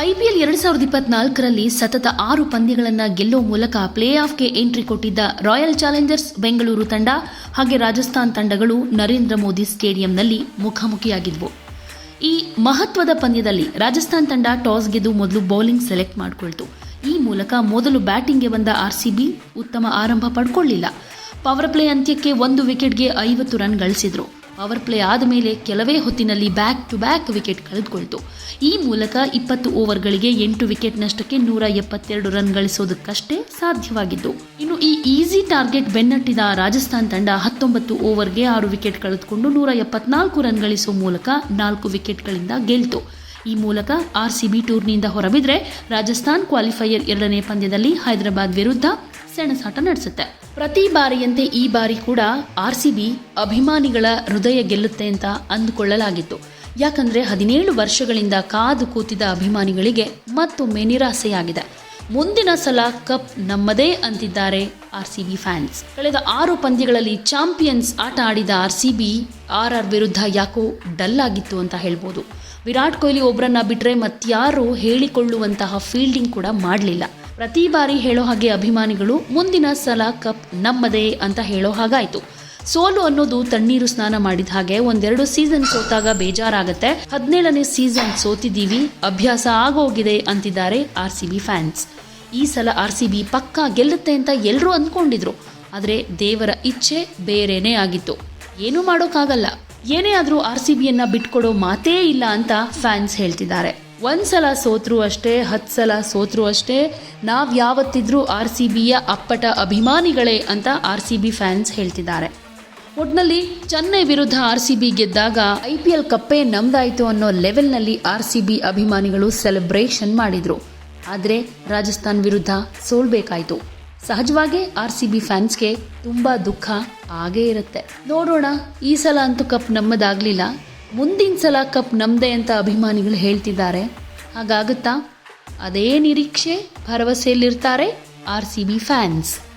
IPL ಎರಡ್ ಸಾವಿರದ ಇಪ್ಪತ್ನಾಲ್ಕರಲ್ಲಿ ಸತತ ಆರು ಪಂದ್ಯಗಳನ್ನು ಗೆಲ್ಲುವ ಮೂಲಕ ಪ್ಲೇ ಆಫ್ಗೆ ಎಂಟ್ರಿ ಕೊಟ್ಟಿದ್ದ ರಾಯಲ್ ಚಾಲೆಂಜರ್ಸ್ ಬೆಂಗಳೂರು ತಂಡ ಹಾಗೆ ರಾಜಸ್ಥಾನ್ ತಂಡಗಳು ನರೇಂದ್ರ ಮೋದಿ ಸ್ಟೇಡಿಯಂನಲ್ಲಿ ಮುಖಾಮುಖಿಯಾಗಿದ್ವು. ಈ ಮಹತ್ವದ ಪಂದ್ಯದಲ್ಲಿ ರಾಜಸ್ಥಾನ್ ತಂಡ ಟಾಸ್ ಗೆದ್ದು ಮೊದಲು ಬೌಲಿಂಗ್ ಸೆಲೆಕ್ಟ್ ಮಾಡಿಕೊಳ್ತು. ಈ ಮೂಲಕ ಮೊದಲು ಬ್ಯಾಟಿಂಗ್ಗೆ ಬಂದ ಆರ್ಸಿಬಿ ಉತ್ತಮ ಆರಂಭ ಪಡ್ಕೊಳ್ಳಿಲ್ಲ. ಪವರ್ ಪ್ಲೇ ಅಂತ್ಯಕ್ಕೆ ಒಂದು ವಿಕೆಟ್ಗೆ ಐವತ್ತು ರನ್ ಗಳಿಸಿದ್ರು. ಪವರ್ ಪ್ಲೇ ಆದ ಮೇಲೆ ಕೆಲವೇ ಹೊತ್ತಿನಲ್ಲಿ ಬ್ಯಾಕ್ ಟು ಬ್ಯಾಕ್ ವಿಕೆಟ್ ಕಳೆದುಕೊಳ್ತು. ಈ ಮೂಲಕ ಇಪ್ಪತ್ತು ಓವರ್ಗಳಿಗೆ ಎಂಟು ವಿಕೆಟ್ ನಷ್ಟಕ್ಕೆ ನೂರ ಎಪ್ಪತ್ತೆರಡು ರನ್ ಗಳಿಸೋದಕ್ಕಷ್ಟೇ ಸಾಧ್ಯವಾಗಿದ್ದು, ಇನ್ನು ಈ ಈಸಿ ಟಾರ್ಗೆಟ್ ಬೆನ್ನಟ್ಟಿದ ರಾಜಸ್ಥಾನ್ ತಂಡ ಹತ್ತೊಂಬತ್ತು ಓವರ್ಗೆ ಆರು ವಿಕೆಟ್ ಕಳೆದುಕೊಂಡು ನೂರ ಎಪ್ಪತ್ನಾಲ್ಕು ರನ್ ಗಳಿಸುವ ಮೂಲಕ ನಾಲ್ಕು ವಿಕೆಟ್ಗಳಿಂದ ಗೆಲ್ತು. ಈ ಮೂಲಕ ಆರ್ಸಿಬಿ ಟೂರ್ನಿಯಿಂದ ಹೊರಬಿದ್ರೆ ರಾಜಸ್ಥಾನ್ ಕ್ವಾಲಿಫೈಯರ್ ಎರಡನೇ ಪಂದ್ಯದಲ್ಲಿ ಹೈದರಾಬಾದ್ ವಿರುದ್ಧ ಸೆಣಸಾಟ ನಡೆಸುತ್ತೆ. ಪ್ರತಿ ಬಾರಿಯಂತೆ ಈ ಬಾರಿ ಕೂಡ ಆರ್ಸಿಬಿ ಅಭಿಮಾನಿಗಳ ಹೃದಯ ಗೆಲ್ಲುತ್ತೆ ಅಂತ ಅಂದುಕೊಳ್ಳಲಾಗಿತ್ತು. ಯಾಕಂದ್ರೆ ಹದಿನೇಳು ವರ್ಷಗಳಿಂದ ಕಾದು ಕೂತಿದ ಅಭಿಮಾನಿಗಳಿಗೆ ಮತ್ತೊಮ್ಮೆ ನಿರಾಸೆಯಾಗಿದೆ. ಮುಂದಿನ ಸಲ ಕಪ್ ನಮ್ಮದೇ ಅಂತಿದ್ದಾರೆ ಆರ್ ಸಿ ಬಿ ಫ್ಯಾನ್ಸ್. ಕಳೆದ ಆರು ಪಂದ್ಯಗಳಲ್ಲಿ ಚಾಂಪಿಯನ್ಸ್ ಆಟ ಆಡಿದ R C B R R ವಿರುದ್ಧ ಯಾಕೋ ಡಲ್ ಆಗಿತ್ತು ಅಂತ ಹೇಳ್ಬೋದು. ವಿರಾಟ್ ಕೊಹ್ಲಿ ಒಬ್ಬರನ್ನ ಬಿಟ್ಟರೆ ಮತ್ಯಾರು ಹೇಳಿಕೊಳ್ಳುವಂತಹ ಫೀಲ್ಡಿಂಗ್ ಕೂಡ ಮಾಡಲಿಲ್ಲ. ಪ್ರತಿ ಬಾರಿ ಹೇಳೋ ಹಾಗೆ ಅಭಿಮಾನಿಗಳು ಮುಂದಿನ ಸಲ ಕಪ್ ನಮ್ಮದೇ ಅಂತ ಹೇಳೋ ಹಾಗಾಯ್ತು. ಸೋಲು ಅನ್ನೋದು ತಣ್ಣೀರು ಸ್ನಾನ ಮಾಡಿದ ಹಾಗೆ ಒಂದೆರಡು ಸೀಸನ್ ಸೋತಾಗ ಬೇಜಾರಾಗತ್ತೆ. ಹದಿನೇಳನೇ ಸೀಸನ್ ಸೋತಿದ್ದೀವಿ, ಅಭ್ಯಾಸ ಆಗೋಗಿದೆ ಅಂತಿದ್ದಾರೆ ಆರ್ ಸಿ ಬಿ ಫ್ಯಾನ್ಸ್. ಈ ಸಲ ಆರ್ ಸಿ ಬಿ ಪಕ್ಕಾ ಗೆಲ್ಲುತ್ತೆ ಅಂತ ಎಲ್ಲರೂ ಅಂದ್ಕೊಂಡಿದ್ರು. ಆದರೆ ದೇವರ ಇಚ್ಛೆ ಬೇರೆನೇ ಆಗಿತ್ತು. ಏನೂ ಮಾಡೋಕ್ಕಾಗಲ್ಲ. ಏನೇ ಆದರೂ ಆರ್ ಸಿ ಬಿಯನ್ನು ಬಿಟ್ಕೊಡೋ ಮಾತೇ ಇಲ್ಲ ಅಂತ ಫ್ಯಾನ್ಸ್ ಹೇಳ್ತಿದ್ದಾರೆ. ಒಂದ್ಸಲ ಸೋತ್ರೂ ಅಷ್ಟೇ ಹತ್ತು ಸಲ ಸೋತ್ರೂ ಅಷ್ಟೇ. ನಾವು ಯಾವತ್ತಿದ್ರೂ ಆರ್ ಸಿ ಬಿಯ ಅಪ್ಪಟ ಅಭಿಮಾನಿಗಳೇ ಅಂತ ಆರ್ ಸಿ ಬಿ ಫ್ಯಾನ್ಸ್ ಹೇಳ್ತಿದ್ದಾರೆ. ಒಟ್ನಲ್ಲಿ ಚೆನ್ನೈ ವಿರುದ್ಧ ಆರ್ ಸಿ ಬಿ ಗೆದ್ದಾಗ ಐ ಪಿ ಎಲ್ ಕಪ್ಪೇ ನಮ್ದಾಯಿತು ಅನ್ನೋ ಲೆವೆಲ್ನಲ್ಲಿ ಆರ್ ಸಿ ಬಿ ಅಭಿಮಾನಿಗಳು ಸೆಲೆಬ್ರೇಷನ್ ಮಾಡಿದ್ರು. ಆದರೆ ರಾಜಸ್ಥಾನ್ ವಿರುದ್ಧ ಸೋಲ್ಬೇಕಾಯ್ತು. ಸಹಜವಾಗಿ ಆರ್ ಸಿ ಬಿ ಫ್ಯಾನ್ಸ್ಗೆ ತುಂಬ ದುಃಖ ಆಗೇ ಇರುತ್ತೆ. ನೋಡೋಣ, ಈ ಸಲ ಅಂತೂ ಕಪ್ ನಮ್ಮದಾಗಲಿಲ್ಲ. ಮುಂದಿನ ಸಲ ಕಪ್ ನಮ್ಮದೇ ಅಂತ ಅಭಿಮಾನಿಗಳು ಹೇಳ್ತಿದ್ದಾರೆ. ಹಾಗಾಗುತ್ತಾ, ಅದೇ ನಿರೀಕ್ಷೆ, ಭರವಸೆಯಲ್ಲಿರ್ತಾರೆ ಆರ್ ಸಿ ಬಿ ಫ್ಯಾನ್ಸ್.